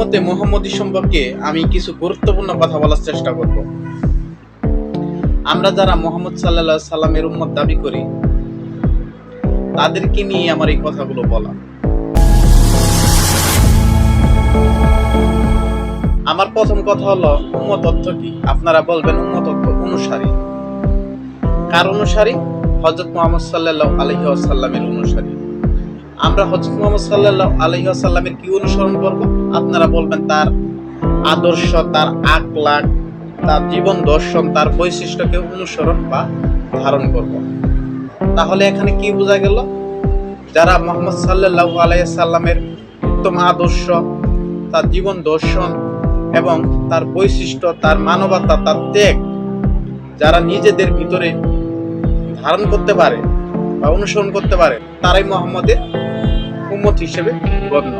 উম্মতে মোহাম্মদী সম্পর্কে আমি কিছু গুরুত্বপূর্ণ কথা বলার চেষ্টা করব। আমরা যারা মোহাম্মদ সাল্লাহ সাল্লামের উম্মত দাবি করি, তাদেরকে নিয়ে আমার এই কথাগুলো বলা। আমার প্রথম কথা হলো, উম্মত অর্থ কি? আপনারা বলবেন উম্মত অর্থ অনুসারী। কার অনুসারী? হজরত মোহাম্মদ সাল্লাহ আলহি অনুসারী। আমরা হজরত মোহাম্মদ সাল্লাহ আলহি আসাল্লামের কি অনুসরণ করব? আপনারা বলবেন তার আদর্শ, তার আকলাক তার জীবন দর্শন, তার বৈশিষ্ট্যকে অনুসরণ বা ধারণ করব। তাহলে এখানে কি বোঝা গেল? যারা মোহাম্মদ সাল্লাহ আলাইসাল্লামের উত্তম আদর্শ, তার জীবন দর্শন এবং তার বৈশিষ্ট্য, তার মানবতা, তার ত্যাগ যারা নিজেদের ভিতরে ধারণ করতে পারে বা অনুসরণ করতে পারে, তারাই মোহাম্মদের উম্মত হিসেবে গণ্য।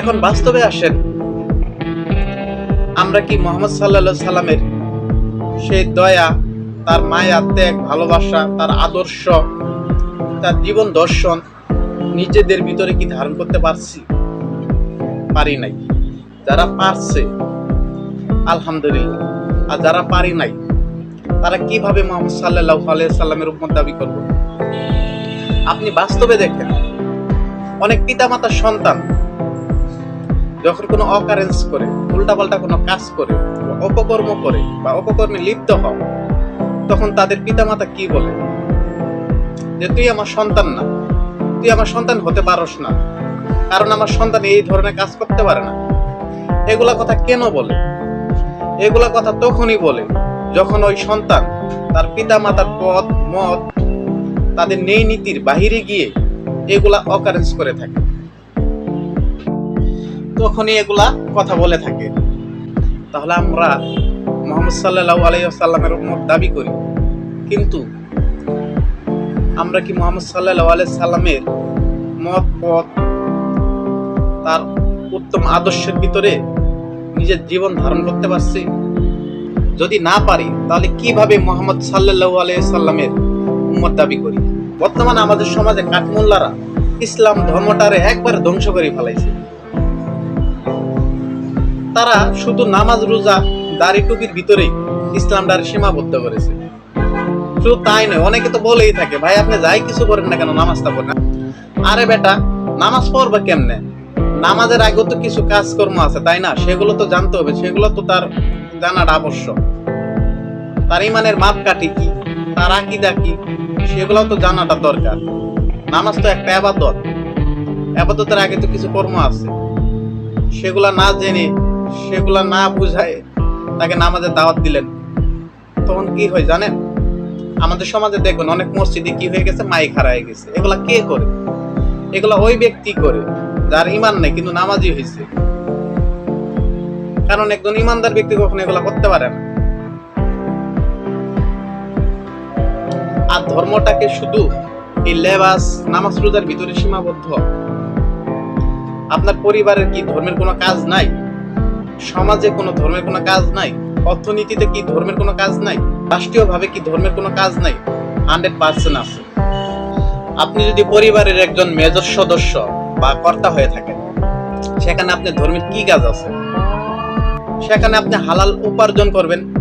এখন বাস্তবে আসেন। আমরা কি মোহাম্মদ সাল্লা সাল্লামের সেই দয়া, তার মায়া, ত্যাগ, ভালোবাসা, তার আদর্শ, তার জীবন দর্শন নিজেদের ভিতরে কি ধারণ করতে পারছি? পারি নাই। যারা পারছে, আলহামদুলিল্লাহ। আর যারা পারি নাই, তারা কীভাবে মোহাম্মদ সাল্লাহ সাল্লামের উপর দাবি করবে? আপনি বাস্তবে দেখেন, অনেক পিতামাতার সন্তান যখন কোনো অকারেন্স করে, উল্টাপাল্টা কোনো কাজ করে অপকর্ম করে, বা অপকর্মে লিপ্ত হও, তখন তাদের পিতামাতা কি বলে? যে, তুই আমার সন্তান না। তুই আমার সন্তান হতে পারস না। কারণ আমার সন্তান এই ধরনের কাজ করতে পারে না। এগুলা কথা কেন বলে? এগুলা কথা তখনই বলে যখন ওই সন্তান তার পিতা মাতার পথ, মত, তাদের নেই নীতির বাহিরে গিয়ে এগুলা অকারেন্স করে থাকে। তখনই এগুলা কথা বলে থাকে। তাহলে আমরা মোহাম্মদ সাল্লাহ আলাইসাল্লামের উম্মত দাবি করি। কিন্তু আমরা কি মোহাম্মদ সাল্লাহ সাল্লামের মত, পথ, তার উত্তম আদর্শের ভিতরে নিজের জীবন ধারণ করতে পারছি? যদি না পারি, তাহলে কীভাবে মোহাম্মদ সাল্লাহ আলাইসাল্লামের উম্মত দাবি করি? বর্তমানে আমাদের সমাজে কাঠমোল্লারা ইসলাম ধর্মটারে একবার ধ্বংস করে ফেলাইছে। তারা শুধু নামাজ, রোজা, দাড়ি টুপির ভিতরেই ইসলাম ইসলামটারে সীমাবদ্ধ করেছে। শুধু তাই নয়, অনেকে তো বলেই থাকে, ভাই, আপনি যাই কিছু করেন না কেন, নামাজটা পড়েন আরে বেটা, নামাজ পড়বে কেমনে? নামাজের আগে তো কিছু কাজকর্ম আছে, তাই না? সেগুলো তো জানতে হবে, সেগুলো তো তার জানাটা আবশ্যক। তার ইমানের মাপ কাঠি কি? তার আকিদা কি? সেগুলো তো জানাটা দরকার। নামাজ তো একটা আবাদত। আবাদতের আগে তো কিছু কর্ম আছে। সেগুলা না জেনে সেগুলা না বুঝায় তাকে নামাজের দাওয়াত দিলেন। তখন কি হয় জানেন? আমাদের সমাজে দেখবেন অনেক মসজিদে কি হয়ে গেছে? মাইক হারায় গেছে। এগুলা কে করে? এগুলা ওই ব্যক্তি করে, যার ইমান নেই, কিন্তু নামাজি হয়েছে। কারণ একজন ইমানদার ব্যক্তি কখনো এগুলা করতে পারে না। আর ধর্মটাকে শুধু এই লেবাস, নামাজ রোজার ভিতরে সীমাবদ্ধ। আপনার পরিবারের কি ধর্মের কোনো কাজ নাই? সমাজে কোনো ধর্মের কোনো কাজ নাই? অর্থনীতিতে কি ধর্মের কোনো কাজ নাই? রাষ্ট্রীয়ভাবে কি ধর্মের কোনো কাজ নাই? হান্ড্রেড পার্সেন্ট আছে। আপনি যদি পরিবারের একজন মেজর সদস্য বা কর্তা হয়ে থাকেন, সেখানে আপনি ধর্মের কি কাজ আছে? সেখানে আপনি হালাল উপার্জন করবেন।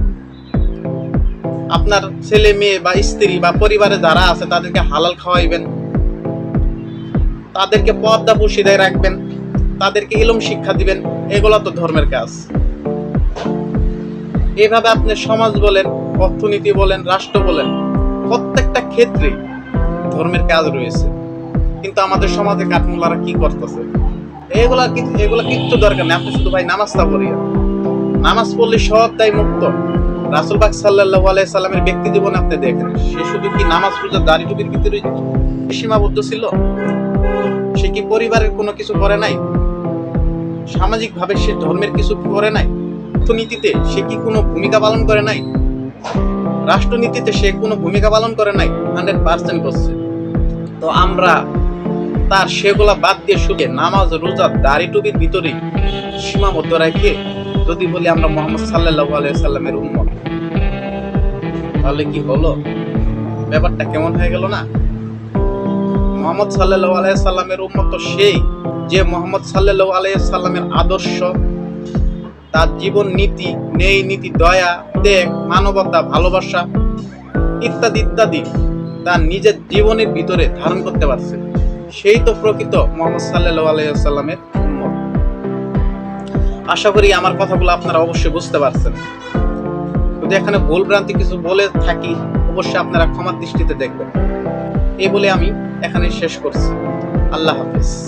আপনার ছেলে, মেয়ে বা স্ত্রী বা পরিবারে যারা আছে, তাদেরকে হালাল খাওয়াইবেন। তাদেরকে পর্দা পুশিদায় রাখবেন। তাদেরকে ইলম শিক্ষা দিবেন, এগুলো তো ধর্মের কাজ। এভাবে আপনি সমাজ বলেন, অর্থনীতি বলেন, রাষ্ট্র বলেন, প্রত্যেকটা ক্ষেত্রে ধর্মের কাজ রয়েছে। কিন্তু আমাদের সমাজে কাঠমোলারা কি করতেছে? এগুলা এগুলা কিচ্ছু দরকার নেই, আপনি শুধু ভাই নামাজটা পড়িয়া নামাজ পড়লে সব দায় মুক্ত। রাসুল বাক সাল্লাহ আলাই সাল্লামের ব্যক্তি জীবনে আপনি দেখেন, সে শুধু কি নামাজ পূজা দাড়ি টুপির ভিতরে সীমাবদ্ধ ছিল? সে কি পরিবারের কোনো কিছু করে নাই? সামাজিক ভাবে সে ধর্মের কিছু করে নাই? অর্থনীতিতে সে কি কোনো ভূমিকা পালন করে নাই? রাষ্ট্রনীতিতে সে কোনো ভূমিকা পালন করে নাই? হান্ড্রেড পার্সেন্ট করছে। তো আমরা তার সেগুলা বাদ দিয়ে শুধু নামাজ, রোজা, দাড়ি টুপির ভিতরেই সীমাবদ্ধ রেখে যদি বলি আমরা মোহাম্মদ সাল্লাহ সাল্লামের উন্মত তাহলে কি হলো? ব্যাপারটা কেমন হয়ে গেল না? মোহাম্মদ সাল্লাহ আলাইসাল্লামের উন্মত সেই যে মোহাম্মদ সাল্লাহ আলাইসাল্লামের আদর্শ, তার জীবন নীতি নেই নীতি, দয়া, ত্যাগ, মানবতা, ভালোবাসা ইত্যাদি ইত্যাদি তার নিজের জীবনের ভিতরে ধারণ করতে পারছে। সেই তো প্রকৃত মোহাম্মদ সাল্লাহ আলাইসাল্লামের উম্মত। আশা করি আমার কথাগুলো আপনারা অবশ্যই বুঝতে পারছেন। যদি এখানে ভুল ভ্রান্তি কিছু বলে থাকি, অবশ্যই আপনারা ক্ষমার দৃষ্টিতে দেখবেন। এই বলে আমি এখানে শেষ করছি। আল্লাহ হাফিজ।